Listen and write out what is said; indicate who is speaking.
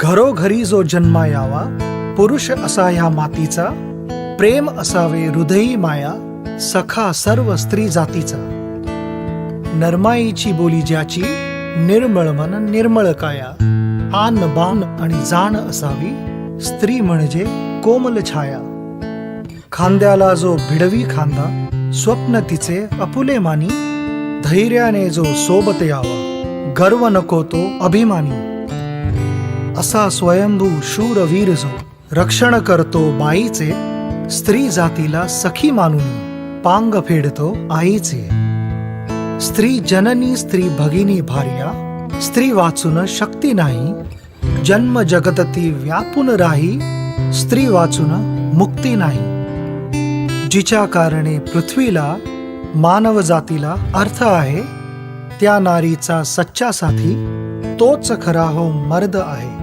Speaker 1: घरोघरी जो जन्मा यावा पुरुष असा ह्या मातीचा प्रेम असावे हृदयी माया सखा सर्व स्त्री जातीचा. नरमाईची बोली ज्याची निर्मळ मन निर्मळ काया आन बान आणि जाण असावी स्त्री म्हणजे कोमल छाया. खांद्याला जो भिडवी खांदा स्वप्न तिचे अपुले मानी धैर्याने जो सोबत यावा गर्व नको तो अभिमानी. असा स्वयंभू शूरवीर जो रक्षण करतो बाईचे. स्त्री जातीला सखी मानून पांग फेडतो आईचे. स्त्री जननी स्त्री भगिनी भार्या स्त्री वाचून शक्ती नाही. जन्म जगतती व्यापून राही स्त्री वाचून मुक्ती नाही. जिच्या कारणे पृथ्वीला मानव जातीला अर्थ आहे त्या नारीचा सच्चा साथी तोच खरा हो मर्द आहे.